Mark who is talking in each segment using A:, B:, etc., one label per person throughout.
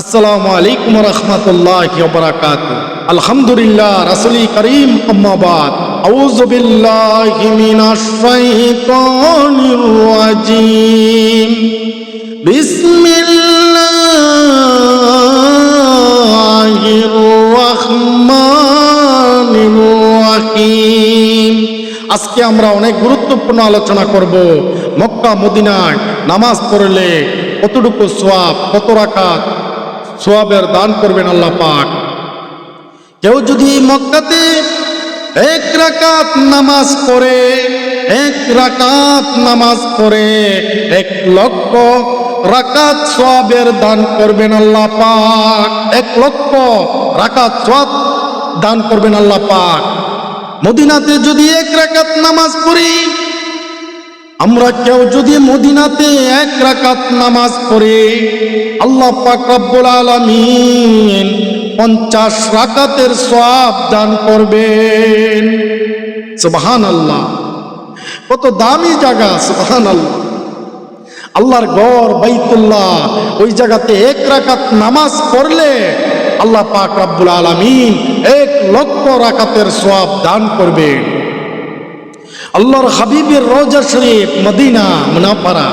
A: আসসালামু আলাইকুম রহমতুল্লাহ বারাকাত আলহামদুলিল্লাহ রাসুলি করিম আম্মাবাদ আজকে আমরা অনেক গুরুত্বপূর্ণ আলোচনা করব। মক্কা, মদিনায় নামাজ পড়লে কতটুকু সোয়াব কত রাকাত সোয়াবের দান করবেন আল্লাহ পাক। কেউ যদি মক্কাতে এক রাকাত নামাজ পড়ে, এক রাকাত নামাজ পড়ে, এক লক্ষ রাকাত সোয়াবের দান করবেন আল্লাহ পাক। এক লক্ষ রাকাত সোয়াব দান করবেন আল্লাহ পাক। মদিনাতে যদি এক রাকাত নামাজ পড়ি আমরা কেউ যদি মদিনাতে এক রাকাত নামাজ পড়ে, আল্লাহ পাক রব্বুল আলামিন পঞ্চাশ রাকাতের সওয়াব দান করবেন। সুবহান আল্লাহ কত দামি জায়গা সুবহান আল্লাহ আল্লাহর গড় বাইতুল্লাহ, ওই জায়গাতে এক রাকাত নামাজ পড়লে আল্লাহ পাক রব্বুল আলামিন এক লক্ষ রাকাতের সওয়াব দান করবেন। আল্লাহর হাবিবের রোজা শরীফ মদিনা মুনাফারা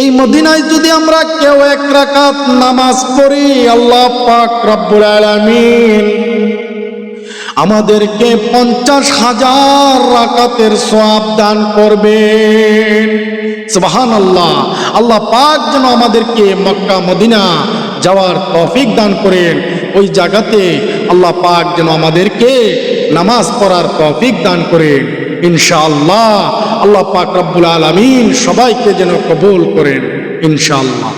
A: এই মদিনায় যদি আমরা কেউ এক রাকাত নামাজ পড়ি, আল্লাহ পাক রব্বুল আলামিন আমাদেরকে পঞ্চাশ হাজার রাকাতের সওয়াব দান করবেন। সুবহান আল্লাহ আল্লাহ পাক যেন আমাদেরকে মক্কা, মদিনা যাওয়ার তৌফিক দান করেন। ওই জায়গাতে আল্লাহ পাক যেন আমাদেরকে নামাজ পড়ার তৌফিক দান করেন। ইনশাআল্লাহ। আল্লাহ পাক রব্বুল আলমিন সবাইকে যেন কবুল করেন ইনশাআল্লাহ।